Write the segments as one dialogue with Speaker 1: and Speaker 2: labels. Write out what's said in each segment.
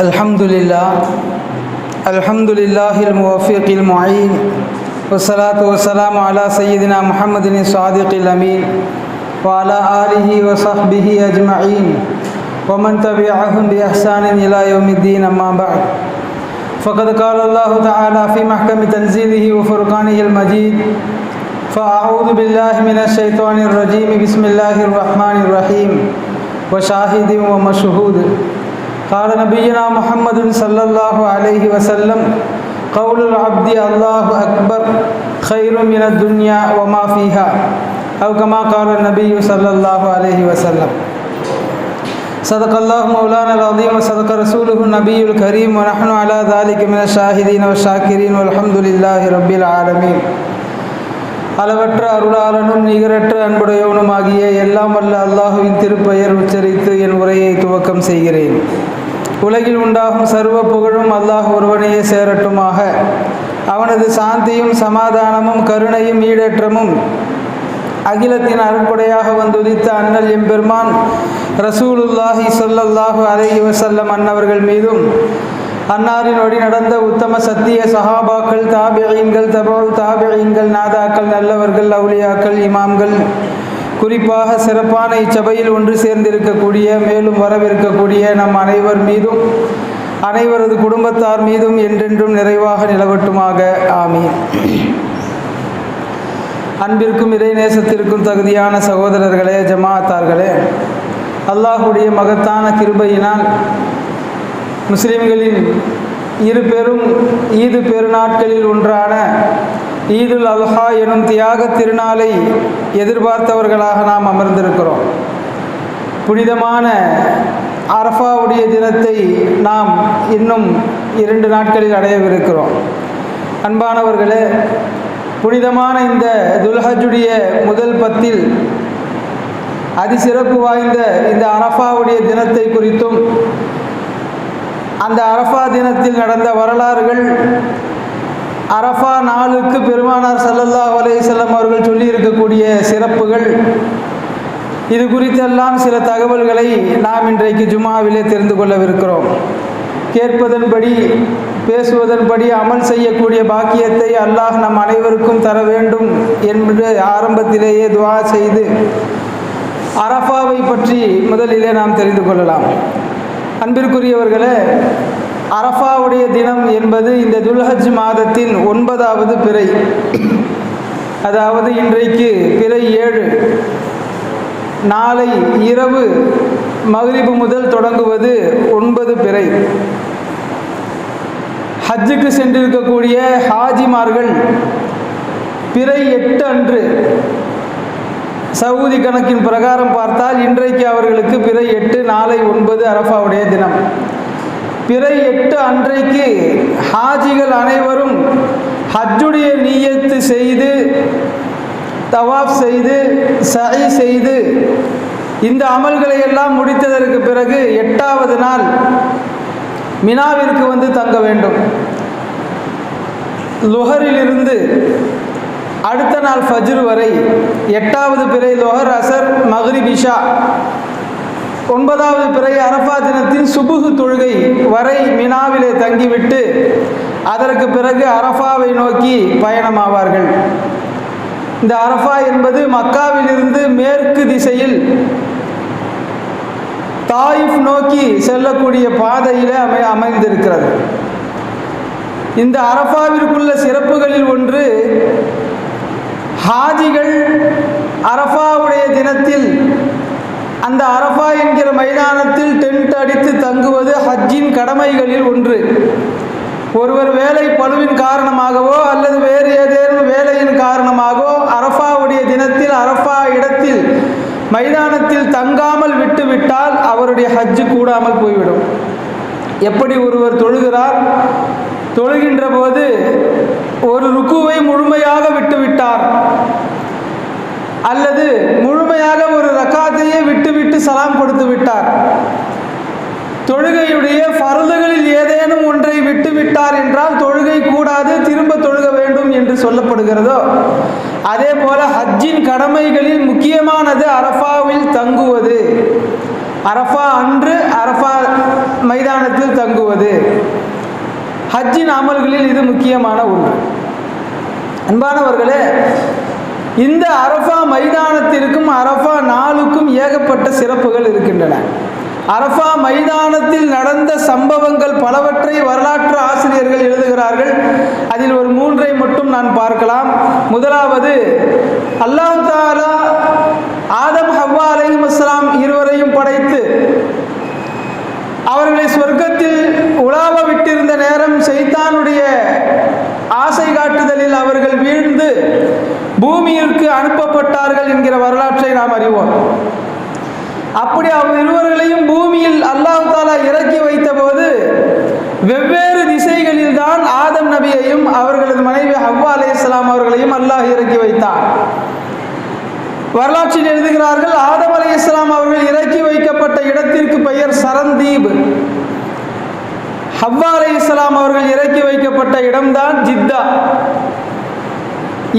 Speaker 1: الحمد لله الحمد لله الموفق المعين والصلاة والسلام على سيدنا محمد الصادق الأمين وعلى آله وصحبه أجمعين ومن تبعهم بإحسان إلى يوم الدين أما بعد. فقد قال الله تعالى في محكم تنزيله وفرقانه المجيد فأعوذ بالله من الشيطان الرجيم بسم الله الرحمن الرحيم وشاهد ومشهود قال نبينا محمد صلى الله عليه وسلم قول العبد الله أكبر خير من الدنيا وما فيها أو كما قال النبي صلى الله عليه وسلم صدق الله مولانا العظيم وصدق رسوله النبي الكريم ونحن على ذلك من الشاهدين والشاكرين والحمد لله رب العالمين அளவற்ற அருளாளனும் நிகரற்ற அன்புடையவனுமாகிய எல்லாம் வல்ல அல்லாஹுவின் திருப்பெயர் உச்சரித்து என் உரையை துவக்கம் செய்கிறேன் உலகில் உண்டாகும் சர்வ புகழும் அல்லாஹ் ஒருவனையே சேரட்டுமாக. அவனது சாந்தியும் சமாதானமும் கருணையும் ஈடேற்றமும் அகிலத்தின் அருட்கொடையாக வந்துதித்த அண்ணல் எம்பெருமான் ரசூலுல்லாஹி சொல்லல்லாஹு அலைஹி வசல்லம் அன்னவர்கள் மீதும் அன்னாரின் வழி நடந்த உத்தம சத்திய சஹாபாக்கள் தாபியங்கள் தபோ தாபியங்கள் நாதாக்கள் நல்லவர்கள் அவுளியாக்கள் இமாம்கள் குறிப்பாக சிறப்பான இச்சபையில் ஒன்று சேர்ந்திருக்கக்கூடிய மேலும் வரவிருக்கக்கூடிய நம் அனைவர் மீதும் அனைவரது குடும்பத்தார் மீதும் என்றென்றும் நிறைவாக நிலவட்டுமாக. ஆமீன். அன்பிற்கும் இறை நேசத்திற்கும் தகுதியான சகோதரர்களே ஜமாத்தார்களே அல்லாஹுடைய மகத்தான கிருபையினால் முஸ்லிம்களின் இரு பெரும் ஈது பெருநாட்களில் ஒன்றான ஈதுல் அல்ஹா எனும் தியாக திருநாளை எதிர்பார்த்தவர்களாக நாம் அமர்ந்திருக்கிறோம். புனிதமான அரஃபாவுடைய தினத்தை நாம் இன்னும் இரண்டு நாட்களில் அடையவிருக்கிறோம். அன்பானவர்களே புனிதமான இந்த துல்ஹஜுடைய முதல் பத்தில் அதிசிறப்பு வாய்ந்த இந்த அரஃபாவுடைய தினத்தை குறித்தும் அந்த அரஃபா தினத்தில் நடந்த வரலாறுகள் அரஃபா நாளுக்கு பெருமானார் சல்லல்லா அலையம் அவர்கள் சொல்லியிருக்கக்கூடிய சிறப்புகள். இது குறித்தெல்லாம் சில தகவல்களை நாம் இன்றைக்கு ஜுமாவிலே தெரிந்து கொள்ளவிருக்கிறோம். கேட்பதன்படி பேசுவதன்படி அமல் செய்யக்கூடிய பாக்கியத்தை அல்லாஹ் நம் அனைவருக்கும் தர வேண்டும் என்று ஆரம்பத்திலேயே துவா செய்து அரஃபாவை பற்றி முதலிலே நாம் தெரிந்து கொள்ளலாம். அன்பிற்குரியவர்களே அரஃபாவுடைய தினம் என்பது இந்த துல்ஹஜ் மாதத்தின் ஒன்பதாவது பிறை. அதாவது இன்றைக்கு பிறை ஏழு. நாளை இரவு மகிரிபு முதல் தொடங்குவது ஒன்பது பிறை. ஹஜ்ஜுக்கு சென்றிருக்கக்கூடிய ஹாஜிமார்கள் பிறை எட்டு அன்று சவுதி கணக்கின் பிரகாரம் பார்த்தால் இன்றைக்கு அவர்களுக்கு பிறை எட்டு நாளை ஒன்பது அரஃபாவுடைய தினம். பிறை எட்டு அன்றைக்கு ஹாஜிகள் அனைவரும் ஹஜ்ஜுடைய நீயத்து செய்து தவாப் செய்து சை செய்து இந்த அமல்களை எல்லாம் முடித்ததற்கு பிறகு எட்டாவது நாள் மினாவிற்கு வந்து தங்க வேண்டும். லுஹரிலிருந்து அடுத்த நாள் ஃபஜ்ரு வரை எட்டாவது பிறை லொஹர் அசர் மஹ்ரிப் பிஷா ஒன்பதாவது பிறை அரஃபா தினத்தின் சுபுகு தொழுகை வரை மினாவிலே தங்கிவிட்டு அதற்கு பிறகு அரஃபாவை நோக்கி பயணமாவார்கள். இந்த அரஃபா என்பது மக்காவிலிருந்து மேற்கு திசையில் தாயிஃப் நோக்கி செல்லக்கூடிய பாதையில் அமை அமைந்திருக்கிறது. இந்த அரஃபாவிற்குள்ள சிறப்புகளில் ஒன்று ஹாஜிகள் அரஃபாவுடைய தினத்தில் அந்த அரஃபா என்கிற மைதானத்தில் டென்ட் அடித்து தங்குவது ஹஜ்ஜின் கடமைகளில் ஒன்று. ஒருவர் வேலை பழுவின் காரணமாகவோ அல்லது வேறு ஏதேனும் வேலையின் காரணமாகவோ அரஃபாவுடைய தினத்தில் அரஃபா இடத்தில் மைதானத்தில் தங்காமல் விட்டுவிட்டால் அவருடைய ஹஜ்ஜு கூடாமல் போய்விடும். எப்படி ஒருவர் தொழுகிறார்? தொழுகின்ற போது ஒரு ருக்குவை முழுமையாக விட்டுவிட்டார். அல்லது விட்டு சலாம் கொடுத்து விட்டார். தொழுகையுடைய பருதுகளில் ஏதேனும் ஒன்றை விட்டுவிட்டார் என்றால் தொழுகை கூடாது திரும்ப தொழுக வேண்டும் என்று சொல்லப்படுகிறதோ? அதே போல ஹஜ்ஜின் கடமைகளில் முக்கியமானது அரஃபாவில் தங்குவது. அரஃபா அன்று அரஃபா மைதானத்தில் தங்குவது. ஹஜ்ஜின் அமல்களில் இது முக்கியமான ஒன்று. அன்பானவர்களே இந்த அரஃபா மைதானத்திற்கும் அரஃபா நாளுக்கும் ஏகப்பட்ட சிறப்புகள் இருக்கின்றன. அரஃபா மைதானத்தில் நடந்த சம்பவங்கள் பலவற்றை வரலாற்று ஆசிரியர்கள் எழுதுகிறார்கள். அதில் ஒரு மூன்றை மட்டும் நான் பார்க்கலாம். முதலாவது அல்லாஹ் தாலா ஆதம் ஹவ்வா அலையும் அஸ்லாம் இருவரையும் படைத்து அவர்களை சொர்க்கத்தில் உலாவ விட்டிருந்த நேரம் செய்தானுடைய ஆசை காட்டுதலில் அவர்கள் வீழ்ந்து பூமியிற்கு அனுப்பப்பட்டார்கள் என்கிற வரலாற்றை நாம் அறிவோம். அப்படி அவர் இருவர்களையும் பூமியில் அல்லாஹ் தாலா இறக்கி வைத்த போது வெவ்வேறு திசைகளில் தான் ஆதம் நபியையும் அவர்களது மனைவி ஹவ்வா அலையாம் அவர்களையும் அல்லாஹ் இறக்கி வைத்தார் வரலாற்றில் எழுதுகிறார்கள் ஆதம் அலி இஸ்லாம் அவர்கள் இறக்கி வைக்கப்பட்ட இடத்திற்கு பெயர் சரந்தீப். ஹவ்வா அலி இஸ்லாம் அவர்கள் இறக்கி வைக்கப்பட்ட இடம்தான் ஜித்தா.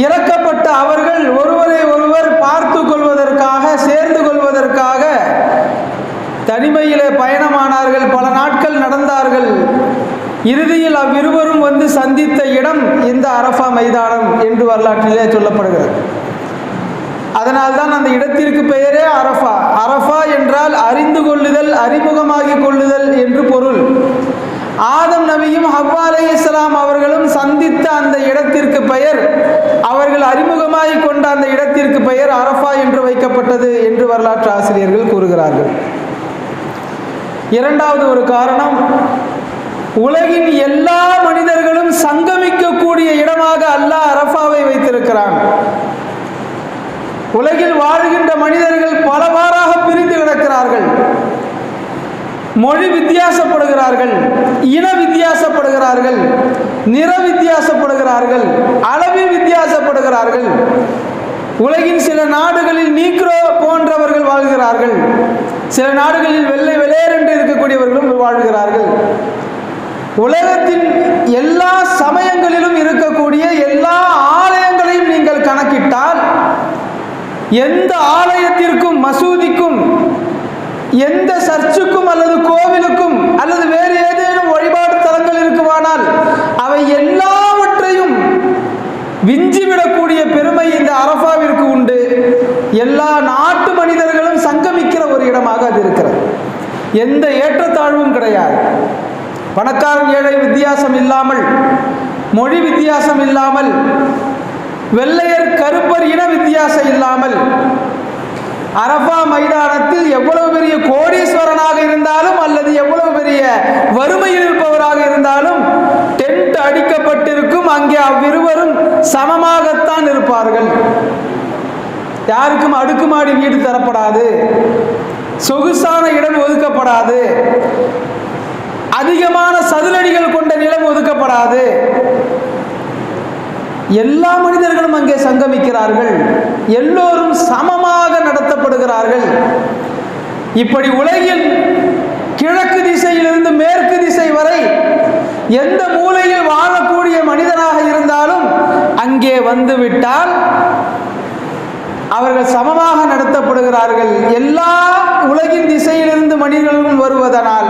Speaker 1: இறக்கப்பட்ட அவர்கள் ஒருவரை ஒருவர் பார்த்து கொள்வதற்காக சேர்ந்து கொள்வதற்காக தனிமையிலே பயணமானார்கள். பல நாட்கள் நடந்தார்கள். இறுதியில் அவ்விருவரும் வந்து சந்தித்த இடம் இந்த அரஃபா மைதானம் என்று வரலாற்றிலே சொல்லப்படுகிறது. அதனால்தான் அந்த இடத்திற்கு பெயரே அரஃபா. அரஃபா என்றால் அறிந்து கொள்ளுதல் அறிமுகமாகி கொள்ளுதல் என்று பொருள். ஆதம் நபியும் ஹவ்வா அலை இஸ்லாம் அவர்களும் சந்தித்த அந்த இடத்திற்கு பெயர் அவர்கள் அறிமுகமாகி கொண்ட அந்த இடத்திற்கு பெயர் அரஃபா என்று வைக்கப்பட்டது என்று வரலாற்று ஆசிரியர்கள் கூறுகிறார்கள். இரண்டாவது ஒரு காரணம் உலகின் எல்லா மனிதர்களும் சங்கமிக்கக்கூடிய இடமாக அல்லாஹ் அரஃபாவை வைத்திருக்கிறான். உலகில் வாழுகின்ற மனிதர்கள் பலவாறாக பிரிந்து கிடக்கிறார்கள். மொழி வித்தியாசப்படுகிறார்கள் இன வித்தியாசப்படுகிறார்கள் நிற வித்தியாசப்படுகிறார்கள் அளவில் வித்தியாசப்படுகிறார்கள். உலகின் சில நாடுகளில் நீக்ரோ போன்றவர்கள் வாழ்கிறார்கள். சில நாடுகளில் வெள்ளை வெளேரென்று இருக்கக்கூடியவர்களும் வாழ்கிறார்கள். உலகத்தின் எல்லா சமயங்களிலும் இருக்கக்கூடிய எல்லா ஆலயங்களையும் நீங்கள் கணக்கிட்டால் எந்த ஆலயத்திற்கும் மசூதிக்கும் எந்த சர்ச்சுக்கும் அல்லது கோவிலுக்கும் அல்லது வேறு ஏதேனும் வழிபாடு தலங்கள் இருக்குமானால் அவை எல்லாவற்றையும் விஞ்சிவிடக்கூடிய பெருமை இந்த அரஃபாவிற்கு உண்டு. எல்லா நாட்டு மனிதர்களும் சங்கமிக்கிற ஒரு இடமாக அது இருக்கிறது. எந்த ஏற்றத்தாழ்வும் கிடையாது. பணக்காரன் ஏழை வித்தியாசம் இல்லாமல் மொழி வித்தியாசம் இல்லாமல் வெள்ளையர் கருப்பர் இன வித்தியாசம் இல்லாமல் அரபா மைதானத்தில் எவ்வளவு பெரிய கோடீஸ்வரனாக இருந்தாலும் அல்லது எவ்வளவு பெரிய வறுமையில் இருப்பவராக இருந்தாலும் டென்ட் அடிக்கப்பட்டிருக்கும் அங்கே அவ்விருவரும் சமமாகத்தான் இருப்பார்கள். யாருக்கும் அடுக்குமாடி வீடு தரப்படாது. சொகுசான இடம் ஒதுக்கப்படாது. அதிகமான சதுரடிகள் கொண்ட நிலம் ஒதுக்கப்படாது. எல்லா மனிதர்களும் அங்கே சங்கமிக்கிறார்கள். எல்லோரும் சமமாக நடத்தப்படுகிறார்கள். இப்படி உலகில் கிழக்கு திசையிலிருந்து மேற்கு திசை வரை எந்த மூலையில் வாழக்கூடிய மனிதனாக இருந்தாலும் அங்கே வந்துவிட்டால் அவர்கள் சமமாக நடத்தப்படுகிறார்கள். எல்லா உலகின் திசையிலிருந்து மனிதர்களும் வருவதனால்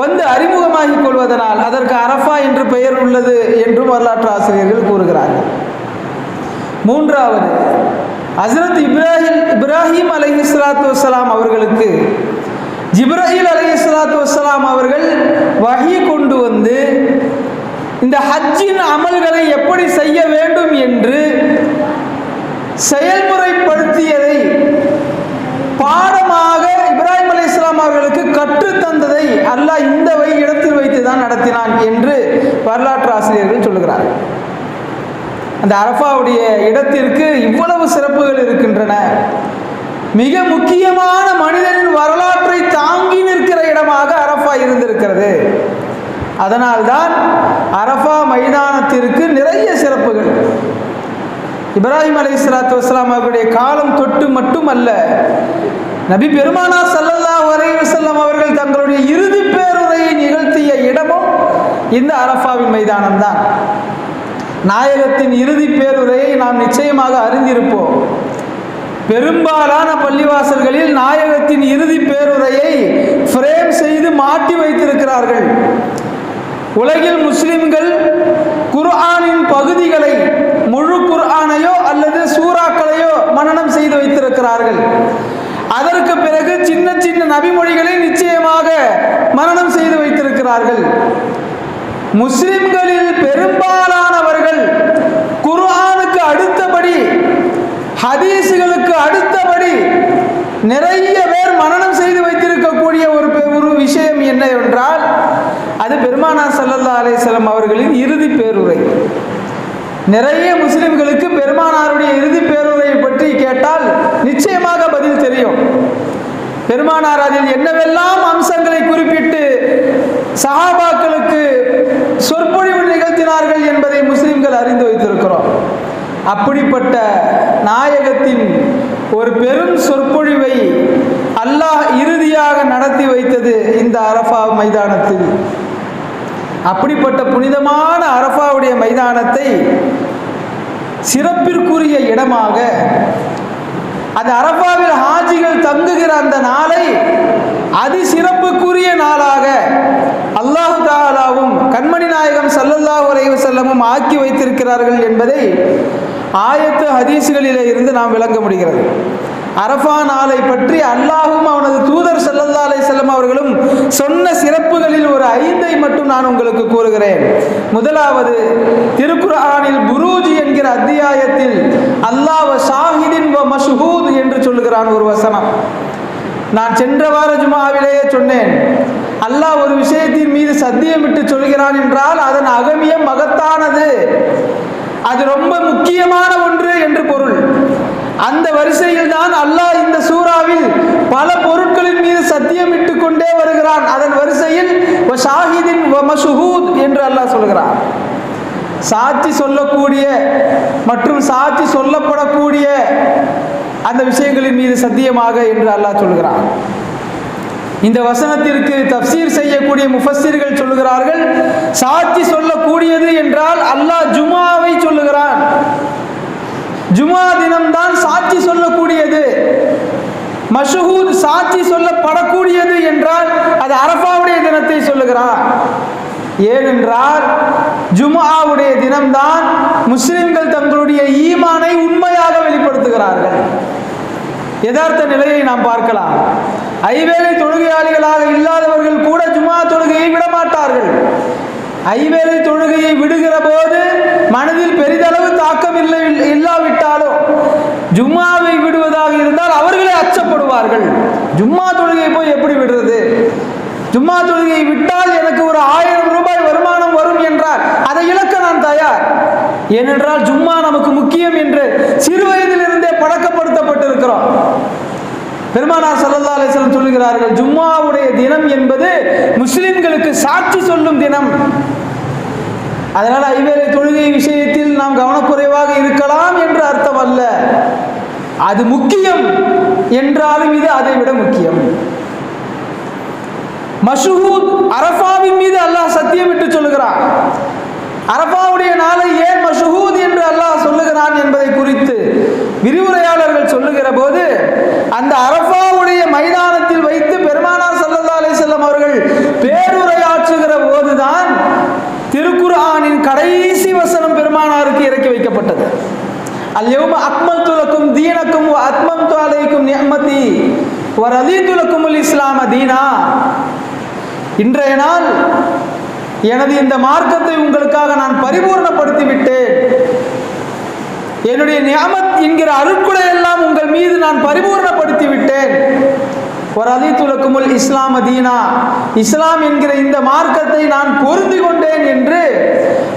Speaker 1: வந்து அறிமுகமாகிக் கொள்வதனால் அதற்கு அரஃபா என்று பெயர் உள்ளது என்றும் வரலாற்று ஆசிரியர்கள் கூறுகிறார்கள். மூன்றாவது ஹசரத் இப்ராஹிம் இப்ராஹிம் அலை இஸ்லாத்து வசலாம் அவர்களுக்கு ஜிப்ராஹில் அலி இஸ்லாத்து வசலாம் அவர்கள் வகி கொண்டு வந்து இந்த ஹஜ்ஜின் அமல்களை எப்படி செய்ய வேண்டும் என்று செயல்முறைப்படுத்தியதை பாடமாக இப்ராஹிம் அலி இஸ்லாம் அவர்களுக்கு கற்றுத்தந்ததை அல்லாஹ் இந்த வை இடத்தில் வைத்து தான் நடத்தினான் என்று வரலாற்று ஆசிரியர்கள் சொல்லுகிறார்கள் அந்த அரஃபாவுடைய இடத்திற்கு இவ்வளவு சிறப்புகள் இருக்கின்றன. மிக முக்கியமான மனிதனின் வரலாற்றை தாங்கி நிற்கிற இடமாக அரஃபா இருந்திருக்கிறது. அதனால்தான் அரஃபா மைதானத்திற்கு நிறைய சிறப்புகள். இப்ராஹிம் அலி இஸ்லாத்து வஸ்லாம் அவருடைய காலம் தொட்டு மட்டுமல்ல நபி பெருமானா சல்லல்லா வரை வசல்லம் அவர்கள் தங்களுடைய இறுதி பேருரையை நிகழ்த்திய இடமும் இந்த அரஃபாவின் மைதானம் தான் நாயகத்தின் இறுதி பேருரையை நாம் நிச்சயமாக அறிந்திருப்போம். பெரும்பாலான பள்ளிவாசல்களில் நாயகத்தின் இறுதி பேருரையை ஃப்ரேம் செய்து மாட்டி வைத்திருக்கிறார்கள். உலகில் முஸ்லிம்கள் குர்ஆனின் பகுதிகளை முழு குர்ஆனையோ அல்லது சூறாக்களையோ மனனம் செய்து வைத்திருக்கிறார்கள். அதற்கு பிறகு சின்ன சின்ன நபிமொழிகளை நிச்சயமாக மரணம் செய்து வைத்திருக்கிறார்கள். முஸ்லிம்களில் பெரும்பாலானவர்கள் குர்ஆனுக்கு அடுத்தபடி ஹதீஸுகளுக்கு அடுத்தபடி நிறைய பேர் மனநம் செய்து வைத்திருக்கக்கூடிய ஒரு ஒரு விஷயம் என்ன என்றால் அது பெருமானா சல்லல்லா அலைஹிஸ்ஸலாம் அவர்களின் இறுதி பேருரை. நிறைய முஸ்லிம்களுக்கு பெருமானாருடைய இறுதி பேருரையை பற்றி கேட்டால் நிச்சயமாக பதில் தெரியும். பெருமானார் அதில் என்னவெல்லாம் அம்சங்களை குறிப்பிட்டு சஹாபாக்களுக்கு சொற்பொழிவு நிகழ்த்தினார்கள் என்பதை முஸ்லிம்கள் அறிந்து வைத்திருக்கிறோம். அப்படிப்பட்ட நாயகத்தின் ஒரு பெரும் சொற்பொழிவை அல்லாஹ் இறுதியாக நடத்தி வைத்தது இந்த அரஃபா மைதானத்தில். அப்படிப்பட்ட புனிதமான அரஃபாவுடைய மைதானத்தை சிறப்பிற்குரிய இடமாக அந்த அரபாவில் ஹாஜிகள் தங்குகிற அந்த நாளை அதி அலைஹி வஸல்லமும் ஆக்கி வைத்திருக்கிறார்கள் என்பதை ஆயத்து ஹதீசுகளிலே இருந்து நாம் விளங்க முடிகிறது. அரஃபா நாளை பற்றி அல்லாஹும் அவனது தூதர் செல்லல்லா அலை செல்லம் அவர்களும் சொன்ன சிறப்புகளில் ஒரு ஐந்தை மட்டும் நான் உங்களுக்கு கூறுகிறேன். முதலாவது திருக்குர்ஆனில் குருஜி என்கிற அத்தியாயத்தில் அல்லாஹ் ஷாஹிதின் வ மஷ்ஹூத் என்று சொல்லுகிறான் ஒரு வசனம். நான் சென்ற வார ஜுமாவிலேயே சொன்னேன் அல்லாஹ் ஒரு விஷயத்தின் மீது சத்தியமிட்டு சொல்கிறான் என்றால் அதன் அகமியம் மகத்தானது. அது ரொம்ப முக்கியமான ஒன்று என்று பொருள். அந்த வரிசையில் தான் அல்லாஹ் இந்த சூறாவில் பல பொருட்களின் மீது சத்தியமிட்டு கொண்டே வருகிறான். அதன் வரிசையில் ஷாஹிதின் வ என்று அல்லாஹ் சொல்கிறான். சாட்சி சொல்லக்கூடிய மற்றும் சாட்சி சொல்லப்படக்கூடிய அந்த விஷயங்களின் மீது சத்தியமாக என்று அல்லாஹ் சொல்கிறான். இந்த வசனத்திற்கு தப்சீர் செய்யக்கூடிய முஃபஸிர்கள் சொல்லுகிறார்கள் சாட்சி சொல்லக்கூடியது என்றால் அல்லாஹ் ஜுமாவை சொல்லுகிறான். ஜுமா தினம்தான் சாட்சி சொல்லக்கூடியது. மஷஹூத் சாட்சி சொல்லப்படக்கூடியது என்றால் அது அரபாவுடைய தினத்தை சொல்லுகிறான். ஏனென்றால் ஜுமாவுடைய தினம்தான் முஸ்லிம்கள் தங்களுடைய ஈமானை உண்மையாக வெளிப்படுத்துகிறார்கள். யதார்த்த நிலையை நாம் பார்க்கலாம். ஐவேளை தொழுகையாளிகளாக இல்லாதவர்கள் கூட ஜுமா தொழுகையை விடமாட்டார்கள். ஐவேளை தொழுகையை விடுகிற போது மனதில் பெரிதளவு தாக்கம் இல்லை இல்லாவிட்டாலும் ஜும்மாவை விடுவதாக இருந்தால் அவர்களே அச்சப்படுவார்கள். ஜும்மா தொழுகையை போய் எப்படி விடுறது? ஜும்மா தொழுகையை விட்டால் எனக்கு ஒரு ஆயிரம் ரூபாய் வருமானம் வரும் என்றால் அதை இழக்க நான் தயார். ஏனென்றால் ஜும்மா நமக்கு முக்கியம் என்று சிறு வயதிலிருந்தே பழக்கப்படுத்தப்பட்டிருக்கிறோம். பெருமானார் சல்லா அலைஹி சொல்லுகிறார்கள் ஜும்மாவுடைய தினம் என்பது முஸ்லிம்களுக்கு சாட்சி சொல்லும் தினம். அதனால் ஐவேளை தொழுகை விஷயத்தில் நாம் கவனக்குறைவாக இருக்கலாம் என்று அர்த்தம் அல்ல. அது முக்கியம் என்றாலும் இது அதை விட முக்கியம். மஷூத் அரபாவின் மீது அல்லாஹ் சத்தியமிட்டு சொல்லுகிறான். அரபாவுடைய நாளை ஏன் மஷூத் என்று அல்லாஹ் சொல்லுகிறான் என்பதை குறித்து விரிவுரையாளர்கள் சொல்லுகிற போது அந்த அரபாவுடைய மைதானத்தில் வைத்து பெருமானார் ஸல்லல்லாஹு அலி செல்லம் அவர்கள் பேருரையாற்றுகிற போதுதான் திருக்குர்ஆனின் கடைசி வசனம் பெருமானாருக்கு இறக்கி வைக்கப்பட்டது. அல்யௌம அக்மல்து துலக்கும் தீனக்கும் வ அத்மம்து அலைக்கும் ஒரு வ ரதீது இஸ்லாம தீனா. இன்றைய நாள் எனது இந்த மார்க்கத்தை உங்களுக்காக நான் பரிபூர்ணப்படுத்தி விட்டேன் என்னுடைய நியாமத் என்கிற அருட்குடை எல்லாம் உங்கள் மீது நான் பரிபூர்ணப்படுத்தி விட்டேன் ஒரு அதித்துலக்குமுல் இஸ்லாம் அதீனா இஸ்லாம் என்கிற இந்த மார்க்கத்தை நான் பொருந்தி கொண்டேன் என்று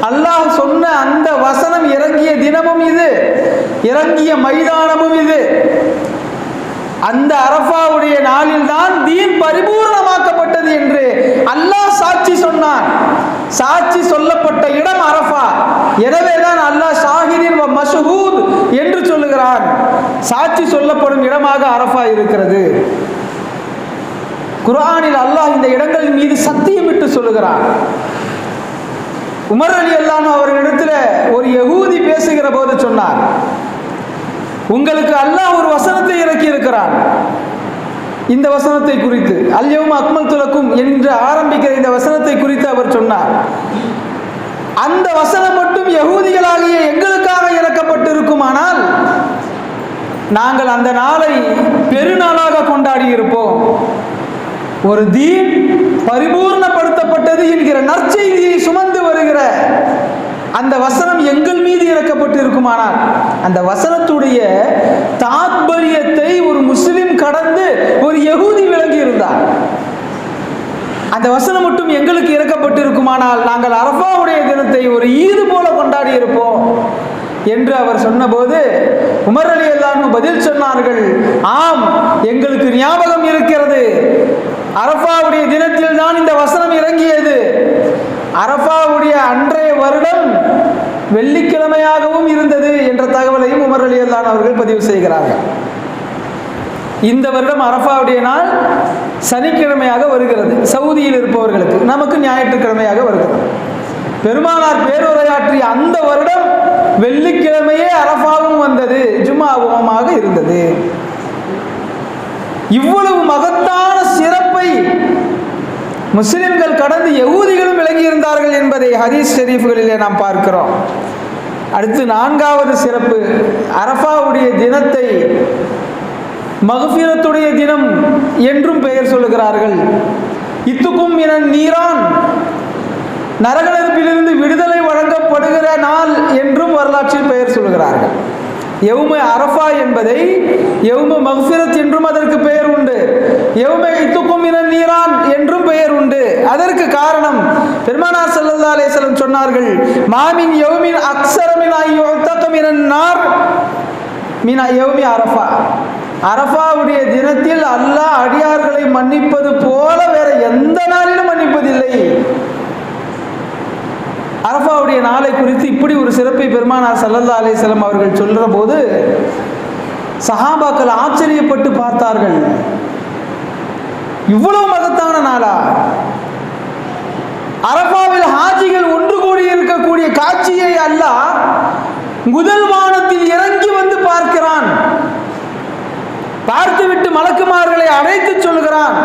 Speaker 1: அல்லாஹ் சொன்ன அந்த வசனம் இறங்கிய தினமும் இது இறங்கிய மைதானமும் இது. அந்த அரஃபாவுடைய நாளில் தான் தீன் பரிபூர்ணமாக்கப்பட்டது என்று அல்லாஹ் சாட்சி சொன்னான். சாட்சி சொல்லப்பட்ட இடம் அரஃபா. எனவேதான் அல்லாஹ் ஷாஹிதின் வ இருக்கிறான் சாட்சி சொல்லப்படும் இடமாக அரஃபா இருக்கிறது. குர்ஆனில் அல்லாஹ் இந்த இடங்களின் மீது சத்தியமிட்டு சொல்லுகிறான். உமர் அலி அல்லாஹ் அவர்களிடத்தில் ஒரு யகூதி பேசுகிற போது சொன்னார். உங்களுக்கு அல்லாஹ் ஒரு வசனத்தை இறக்கி இருக்கிறான். இந்த வசனத்தை குறித்து அல்யவும் அக்மல் துலக்கும் என்று ஆரம்பிக்கிற இந்த வசனத்தை குறித்து அவர் சொன்னார். அந்த வசனம் மட்டும் யகூதிகளாகிய எங்களுக்காக இறக்கப்பட்டிருக்குமானால் நாங்கள் அந்த நாளை பெருநாளாக கொண்டாடி இருப்போம் ஒரு தீன் பரிபூர்ணப்படுத்தப்பட்டது என்கிற நற்செய்தியை சுமந்து வருகிற அந்த வசனம் எங்கள் மீது இறக்கப்பட்டு இருக்குமானால் அந்த வசனத்துடைய தாத்பரியத்தை ஒரு முஸ்லிம் கடந்து ஒரு யகுதி விளங்கி இருந்தார். அந்த வசனம் மட்டும் எங்களுக்கு இறக்கப்பட்டு இருக்குமானால் நாங்கள் அரபாவுடைய தினத்தை ஒரு ஈது போல கொண்டாடி இருப்போம் என்று அவர் சொன்னபோது உமர் அலி அல்லான்னு பதில் சொன்னார்கள். ஆம் எங்களுக்கு ஞாபகம் இருக்கிறது. அரபாவுடைய தினத்தில் தான் இந்த வசனம் இறங்கியது. அரபாவுடைய அன்றைய வருடம் வெள்ளிக்கிழமையாகவும் இருந்தது என்ற தகவலையும் உமர் அலி அல்லான் அவர்கள் பதிவு செய்கிறார்கள். இந்த வருடம் அரபாவுடைய நாள் சனிக்கிழமையாக வருகிறது. சவுதியில் இருப்பவர்களுக்கு நமக்கு ஞாயிற்றுக்கிழமையாக வருகிறது. பெருமானார் பேருரையாற்றிய அந்த வருடம் வெள்ளிக்கிழமையே அரபாவும் வந்தது ஜுமாவுமாக இருந்தது. இவ்வளவு மகத்தான சிறப்பை முஸ்லிம்கள் கடந்து யகூதிகளும் விளங்கியிருந்தார்கள் என்பதை ஹதீஸ் ஷெரீஃப்களிலே நாம் பார்க்கிறோம். அடுத்து நான்காவது சிறப்பு அரஃபாவுடைய தினத்தை மகஃபிரத்துடைய தினம் என்றும் பெயர் சொல்லுகிறார்கள். இத்துக்கும் என நீரான் நரகநெருப்பிலிருந்து விடுதலை வழங்கப்படுகிற நாள் என்றும் வரலாற்றில் பெயர் சொல்கிறார்கள் எவுமை அரஃபா என்பதை எவும மஃபிரத் என்றும் அதற்கு பெயர் உண்டு. எவுமை இத்துக்கும் இன நீரான் என்றும் பெயர் உண்டு. அதற்கு காரணம் பெருமானார் சல்லல்லா அலேஸ்லம் சொன்னார்கள் மாமின் யவுமின் அக்ஸரமின் ஐயோத்தகமின் நார். மீனா யவுமி அரஃபா. அரஃபாவுடைய தினத்தில் அல்லாஹ் அடியார்களை மன்னிப்பது போல வேற எந்த நாளிலும் மன்னிப்பதில்லை அரஃபாவுடைய நாளை குறித்து இப்படி ஒரு சிறப்பை பெருமானார் சல்லல்லா அலிஸ்லம் அவர்கள் சொல்கிற போது சஹாபாக்கள் ஆச்சரியப்பட்டு பார்த்தார்கள். இவ்வளவு மகத்தான நாளா? அரபாவில் ஹாஜிகள் ஒன்று கூடி இருக்கக்கூடிய காட்சியை அல்ல முதல் வானத்தில் இறங்கி வந்து பார்க்கிறான். பார்த்துவிட்டு மலக்குமார்களை அழைத்து சொல்கிறான்.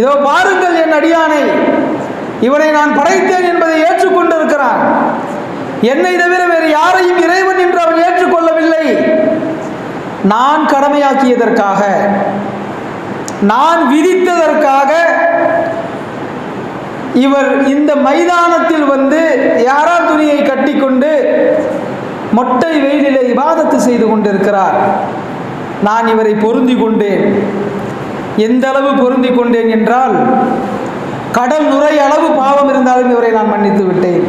Speaker 1: இதோ பாருங்கள் என் அடியானை. இவனை நான் படைத்தேன் என்பதை ஏற்றுக்கொண்டிருக்கிறான். என்னை தவிர வேறு யாரையும் இறைவன் என்று அவன் ஏற்றுக்கொள்ளவில்லை. நான் கடமையாக்கியதற்காக நான் விதித்ததற்காக இவர் இந்த மைதானத்தில் வந்து யாரா துணியை கட்டிக்கொண்டு மொட்டை வெயிலிலே இபாதத்து செய்து கொண்டிருக்கிறார். நான் இவரை பொருந்தி கொண்டேன். எந்த அளவு பொருந்தி கொண்டேன் என்றால் கடல் நுரை அளவு பாவம் இருந்தாலும் இவரை நான் மன்னித்து விட்டேன்.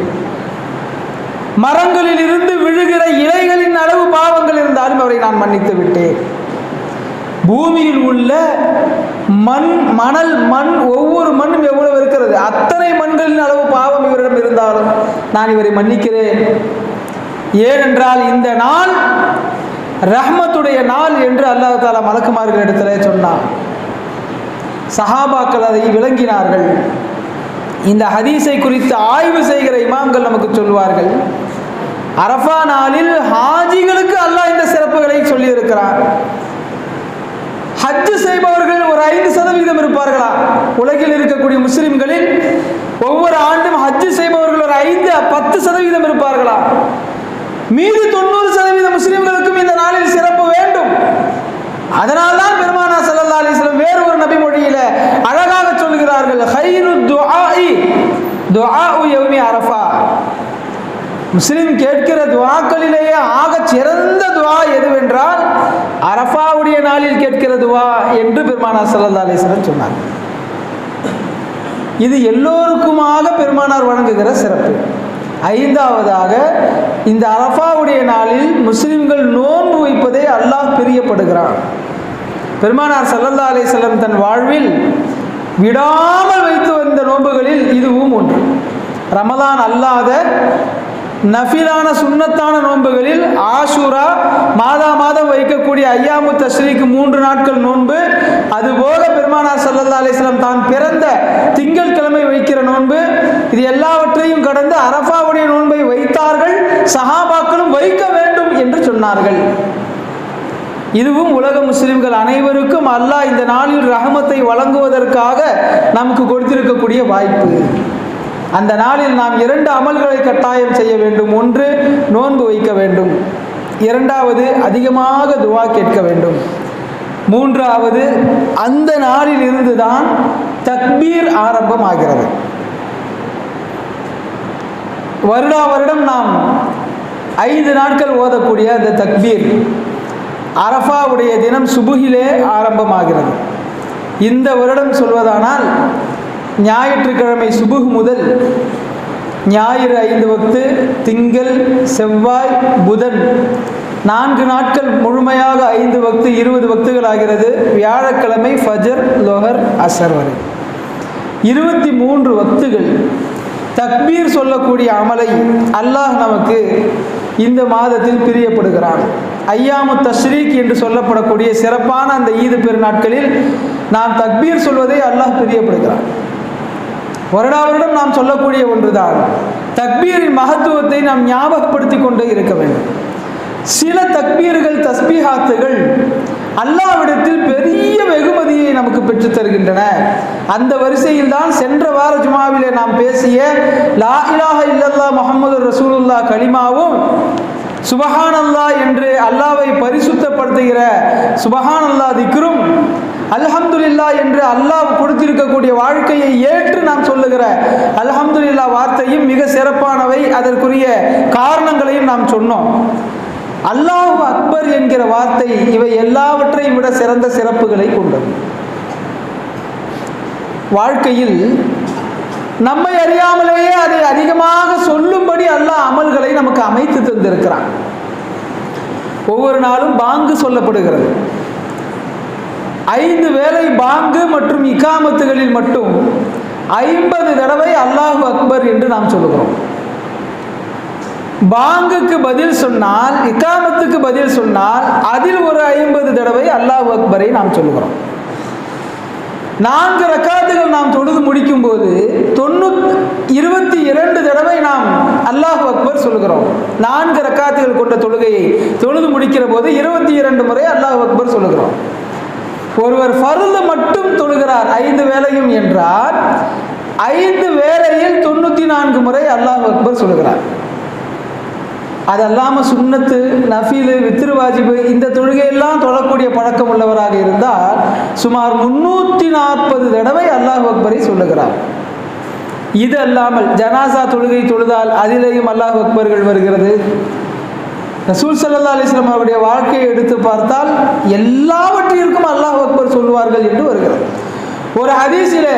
Speaker 1: மரங்களில் இருந்து விழுகிற இலைகளின் அளவு பாவங்கள் இருந்தாலும் அவரை நான் மன்னித்து விட்டேன். பூமியில் உள்ள மண் மணல் மண் ஒவ்வொரு மண்ணும் எவ்வளவு இருக்கிறது? அத்தனை மண்களின் அளவு பாவம் இவரிடம் இருந்தாலும் நான் இவரை மன்னிக்கிறேன். ஏனென்றால் இந்த நாள் ரஹ்மத்துடைய நாள் என்று அல்லாஹ் தாலா மலக்குமார்களிடத்தில் சொன்னான். சஹாபாக்கள் அதை விளங்கினார்கள். இந்த ஹதீஸை குறித்து ஆய்வு செய்கிற இமாம்கள் நமக்கு சொல்வார்கள் அரஃபா நாளில் ஹாஜிகளுக்கு அல்லாஹ் இந்த சிறப்புகளை சொல்லியிருக்கிறார். ஹஜ்ஜு செய்பவர்கள் ஒரு ஐந்து சதவீதம் இருப்பார்களா? உலகில் இருக்கக்கூடிய முஸ்லிம்களில் ஒவ்வொரு ஆண்டும் ஹஜ்ஜு செய்பவர்கள் ஒரு ஐந்து பத்து சதவீதம் இருப்பார்களா? மீது தொண்ணூறு சதவீத முஸ்லிம்களுக்கும் இந்த நாளில் சிறப்பு வேண்டும். அதனால்தான் பெருமானா சல்லா அலிஸ்லம் வேறு ஒரு நபி மொழியில அழகா சொல்கிறார்கள் ஹைரு துஆஇ. துஆஉ யௌமி அரஃபா. முஸ்லிம் கேட்கிற துவாக்களிலேயே ஆக சிறந்த துவா எதுவென்றால் அரஃபாவுடைய நாளில் கேட்கிற துவா என்று பெருமானா சல்லா அலிஸ்வரன் சொன்னார். இது எல்லோருக்குமாக பெருமானார் வழங்குகிற சிறப்பு. ஐந்தாவதாக இந்த அரஃபாவுடைய நாளில் முஸ்லிம்கள் நோன்பு வைப்பதை அல்லாஹ் பிரியப்படுகிறான். பெருமானார் சல்லல்லா அலை தன் வாழ்வில் விடாமல் வைத்து வந்த நோன்புகளில் இதுவும் ஒன்று. ரமதான் அல்லாத நஃபிலான சுண்ணத்தான நோன்புகளில் ஆஷூரா மாதா மாதம் வைக்கக்கூடிய ஐயாமு தஸ்ரீக்கு மூன்று நாட்கள் நோன்பு அதுபோக பெருமானார் சல்லல்லா அலிஸ்லாம் தான் பிறந்த திங்கள் கிழமை வைக்கிற நோன்பு இது எல்லாவற்றையும் கடந்து அரஃபாவுடைய நோன்பை வைத்தார்கள் சஹாபாக்களும் வைக்க வேண்டும் என்று சொன்னார்கள். இதுவும் உலக முஸ்லிம்கள் அனைவருக்கும் அல்லாஹ் இந்த நாளில் ரஹமத்தை வழங்குவதற்காக நமக்கு கொடுத்திருக்கக்கூடிய வாய்ப்பு. அந்த நாளில் நாம் இரண்டு அமல்களை கட்டாயம் செய்ய வேண்டும். ஒன்று நோன்பு வைக்க வேண்டும். இரண்டாவது அதிகமாக துவா கேட்க வேண்டும். மூன்றாவது அந்த நாளில் இருந்துதான் தக்பீர் ஆரம்பமாகிறது. வருடா வருடம் நாம் ஐந்து நாட்கள் ஓதக்கூடிய அந்த தக்பீர். அரஃபாவுடைய தினம் சுபுகிலே ஆரம்பமாகிறது. இந்த வருடம் சொல்வதானால் ஞாயிற்றுக்கிழமை சுபுகு முதல் ஞாயிறு ஐந்து வக்து திங்கள் செவ்வாய் புதன் நான்கு நாட்கள் முழுமையாக ஐந்து வக்து இருபது வக்துகள் ஆகிறது. வியாழக்கிழமை ஃபஜர் லோஹர் அசர் வரை. இருபத்தி மூன்று வக்துகள் தக்பீர் சொல்லக்கூடிய அமலை அல்லாஹ் நமக்கு இந்த மாதத்தில் பிரியப்படுகிறான். ஐயாமு தஸ்ரீக் என்று சொல்லப்படக்கூடிய சிறப்பான அந்த ஈது பெருநாட்களில் நாம் தக்பீர் சொல்வதை அல்லாஹ் பிரியப்படுகிறான் வருடா வருடம் நாம் சொல்லக்கூடிய ஒன்றுதான். தக்பீரின் மகத்துவத்தை நாம் ஞாபகப்படுத்தி கொண்டே இருக்க வேண்டும். சில தக்பீர்கள் தஸ்பீஹாத்துகள் அல்லாவிடத்தில் பெரிய வெகுமதியை நமக்கு பெற்று தருகின்றன. அந்த வரிசையில் தான் சென்ற வார ஜுமாவிலே நாம் பேசிய லா இலாஹ இல்லல்லா முகமது ரசூலுல்லா கலிமாவும் சுபஹான் அல்லாஹ் என்று அல்லாவை பரிசுத்தப்படுத்துகிற சுபஹான் அல்லாஹ் திக்ரும் அல்ஹம்துலில்லா என்று அல்லாஹ் கொடுத்திருக்கக்கூடிய வாழ்க்கையை ஏற்று நாம் சொல்லுகிற அல்ஹம்துலில்லா வார்த்தையும் மிக சிறப்பானவை. அதற்குரிய காரணங்களையும் நாம் சொன்னோம். அல்லாஹ் அக்பர் என்கிற வார்த்தை இவை எல்லாவற்றையும் விட சிறந்த சிறப்புகளை கொண்டது. வாழ்க்கையில் நம்மை அறியாமலேயே அதை அதிகமாக சொல்லும்படி அல்லாஹ் அமல்களை நமக்கு அமைத்து தந்திருக்கிறான். ஒவ்வொரு நாளும் பாங்கு சொல்லப்படுகிறது. ஐந்து வேளை பாங்கு மற்றும் இக்காமத்துகளில் மட்டும் ஐம்பது தடவை அல்லாஹு அக்பர் என்று நாம் சொல்லுகிறோம். பாங்குக்கு பதில் சொன்னால் இக்காமத்துக்கு பதில் சொன்னால் அதில் ஒரு ஐம்பது தடவை அல்லாஹ் அக்பரை நாம் சொல்லுகிறோம். நான்கு ரக்காத்துகள் நாம் தொழுது முடிக்கும் போது தொண்ணூத் இருபத்தி இரண்டு தடவை நாம் அல்லாஹ் அக்பர் சொல்லுகிறோம். நான்கு ரக்காத்துகள் கொண்ட தொழுகையை தொழுது முடிக்கிற போது இருபத்தி இரண்டு முறை அல்லாஹ் அக்பர் சொல்லுகிறோம். ஒருவர் ஃபருது மட்டும் தொழுகிறார் ஐந்து வேலையும் என்றால் ஐந்து வேலையில் தொண்ணூற்றி நான்கு முறை அல்லாஹ் அக்பர் சொல்லுகிறார். அது அல்லாமல் சுண்ணத்து நஃபீலு வித்திரு வாஜிபு இந்த தொழுகையெல்லாம் தொழக்கூடிய பழக்கம் உள்ளவராக இருந்தால் சுமார் முன்னூற்றி நாற்பது தடவை அல்லாஹ் அக்பரை சொல்லுகிறார். இது அல்லாமல் ஜனாசா தொழுகை தொழுதால் அதிலேயும் அல்லாஹ் அக்பர்கள் வருகிறது. ரசூல் சல்லா அலிஸ்லாம் அவருடைய வாழ்க்கையை எடுத்து பார்த்தால் எல்லாவற்றிற்கும் அல்லாஹ் அக்பர் சொல்லுவார்கள் என்று வருகிறது. ஒரு ஹதீஸில்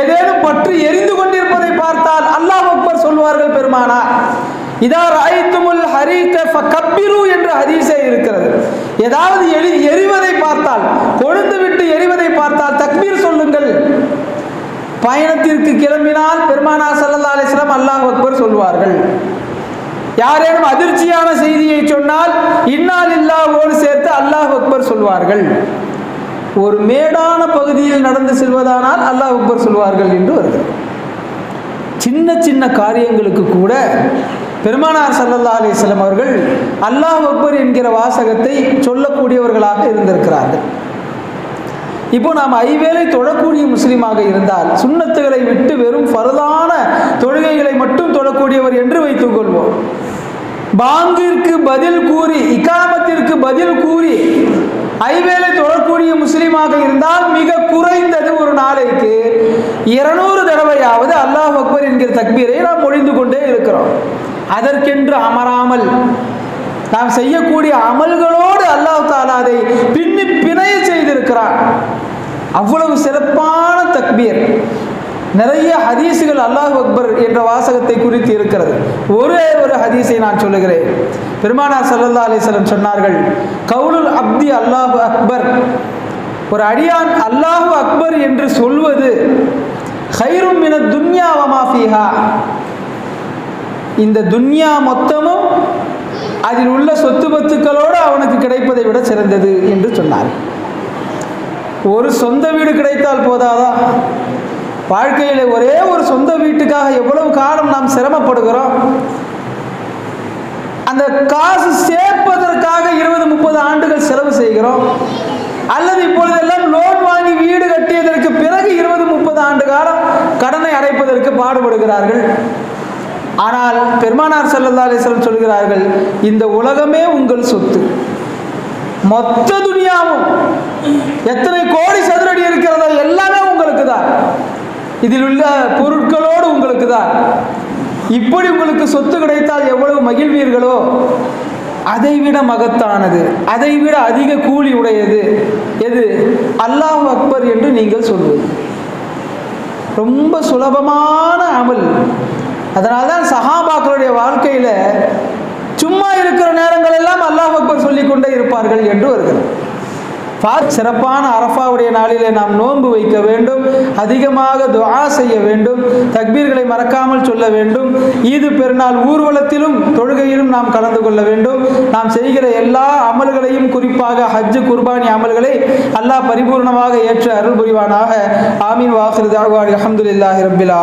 Speaker 1: ஏதேனும் பற்று எரிந்து கொண்டிருப்பதை பார்த்தால் அல்லாஹ் அக்பர் சொல்வார்கள் பெருமானா. இதா ராய்த்துமுல் ஹரீக்க கப்பிரு என்ற ஹதீஸே இருக்கிறது. ஏதாவது எரி எரிவதை பார்த்தால் கொழுந்து விட்டு எரிவதை பார்த்தால் தக்பீர் சொல்லுங்கள். பயணத்திற்கு கிளம்பினால் பெருமானா சல்லா அலிஸ்லாம் அல்லாஹ் அக்பர் சொல்வார்கள். யாரேனும் அதிர்ச்சியான செய்தியை சொன்னால் இன்னால் இல்லாவோடு சேர்த்து அல்லாஹ் அக்பர் சொல்வார்கள். ஒரு மேடான பகுதியில் நடந்து செல்வதானால் அல்லாஹ் அக்பர் சொல்வார்கள் என்று வருகிறது சின்ன சின்ன காரியங்களுக்கு கூட பெருமானார் சல்லல்லா அலிஸ்லம் அவர்கள் அல்லாஹ் அக்பர் என்கிற வாசகத்தை சொல்லக்கூடியவர்களாக இருந்திருக்கிறார்கள். இப்போ நாம் ஐவேளை தொழக்கூடிய முஸ்லீமாக இருந்தால் சுண்ணத்துகளை விட்டு வெறும் பரதான தொழுகைகளை மட்டும் தொழக்கூடியவர் என்று வைத்துக் கொள்வோம். பாங்கிற்கு பதில் கூறி இக்காமத்திற்கு பதில் கூறி ஐவேளை தொழக்கூடிய முஸ்லீமாக இருந்தால் மிக குறைந்தது ஒரு நாளைக்கு இருநூறு தடவையாவது அல்லாஹ் அக்பர் என்கிற தக்பீரை நாம் மொழிந்து கொண்டே இருக்கிறோம். அதற்கென்று அமராமல் நாம் செய்யக்கூடிய அமல்களோடு அல்லாஹ் தாலா அதை பின்னி பிணைய செய்திருக்கிறார். அவ்வளவு சிறப்பான தக்பீர். நிறைய ஹதீஸுகள் அல்லாஹ் அக்பர் என்ற வாசகத்தை குறித்து இருக்கிறது. ஒரே ஒரு ஹதீஸை நான் சொல்லுகிறேன். பெருமானார் சல்லல்லா அலிஸ்லம் சொன்னார்கள் கவுலுல் அப்தி அல்லாஹு அக்பர். ஒரு அடியான் அல்லாஹு அக்பர் என்று சொல்வது ஹைரும் மின துன்யா இந்த துன்யா மொத்தமும் அதில் உள்ள சொத்து பத்துக்களோடு அவனுக்கு கிடைப்பதை விட சிறந்தது என்று சொன்னார். ஒரு சொந்த வீடு கிடைத்தால் போதாதா? வாழ்க்கையில் ஒரே ஒரு சொந்த வீட்டுக்காக எவ்வளவு காலம் நாம் சிரமப்படுகிறோம்? அந்த காசு சேர்ப்பதற்காக இருபது முப்பது ஆண்டுகள் செலவு செய்கிறோம். அல்லது இப்பொழுதெல்லாம் லோன் வாங்கி வீடு கட்டியதற்கு பிறகு இருபது முப்பது ஆண்டு காலம் கடனை அடைப்பதற்கு பாடுபடுகிறார்கள். ஆனால் பெருமானார் ஸல்லல்லாஹு அலைஹி சொல்கிறார்கள் இந்த உலகமே உங்கள் சொத்து. மொத்த துனியாவும் எத்தனை கோடி சதுரடி இருக்கிறதோ எல்லாமே உங்களுக்கு தான். இதில் உள்ள பொருட்களோடு உங்களுக்கு தான். இப்படி உங்களுக்கு சொத்து கிடைத்தால் எவ்வளவு மகிழ்வீர்களோ அதைவிட மகத்தானது அதைவிட அதிக கூலி உடையது. எது? அல்லாஹ் அக்பர் என்று நீங்கள் சொல்வது. ரொம்ப சுலபமான அமல். அதனால தான் சஹாபாக்களுடைய வாழ்க்கையில் சும்மா இருக்கிற நேரங்கள் எல்லாம் அல்லாஹ் அக்பர் சொல்லி கொண்டே இருப்பார்கள் என்று வருகிறது. சிறப்பான அரஃபாவுடைய நாளிலே நாம் நோன்பு வைக்க வேண்டும் அதிகமாக துவா செய்ய வேண்டும் தக்பீர்களை மறக்காமல் சொல்ல வேண்டும் ஈது பெருநாள் ஊர்வலத்திலும் தொழுகையிலும் நாம் கலந்து கொள்ள வேண்டும். நாம் செய்கிற எல்லா அமல்களையும் குறிப்பாக ஹஜ்ஜு குர்பானி அமல்களை அல்லாஹ் பரிபூர்ணமாக ஏற்று அருள் புரிவானாக ஆமீன் வாஹிர் தாழ்வாடி அஹமதுல்லாஹி ரபில் ஆல